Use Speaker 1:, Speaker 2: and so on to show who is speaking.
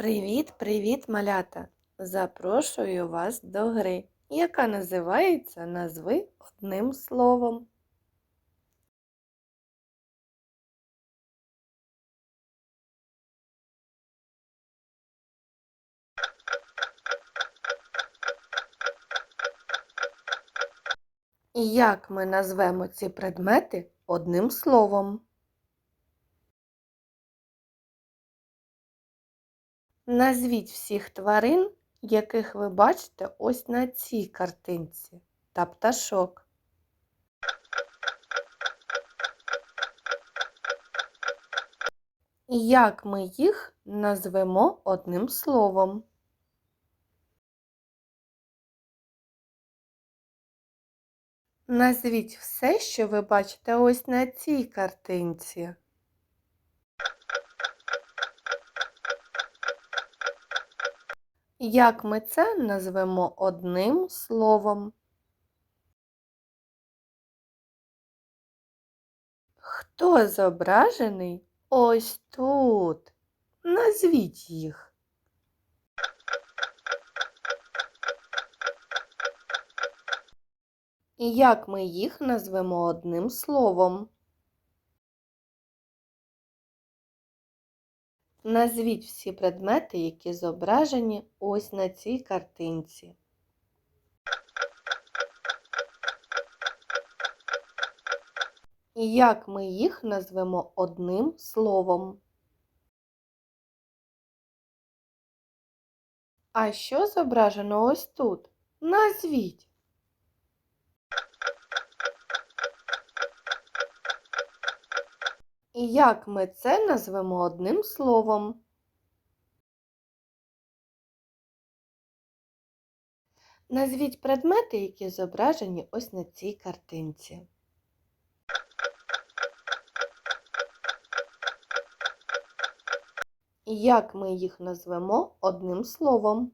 Speaker 1: Привіт-привіт, малята! Запрошую вас до гри, яка називається Назви одним словом. І Як ми назвемо ці предмети одним словом? Назвіть всіх тварин, яких ви бачите ось на цій картинці, та пташок. Як ми їх назвемо одним словом? Назвіть все, що ви бачите ось на цій картинці. Як ми це назвемо одним словом? Хто зображений ось тут? Назвіть їх. І як ми їх назвемо одним словом? Назвіть всі предмети, які зображені ось на цій картинці. І як ми їх назвемо одним словом? А що зображено ось тут? Назвіть. І як ми це назвемо одним словом? Назвіть предмети, які зображені ось на цій картинці. І як ми їх назвемо одним словом?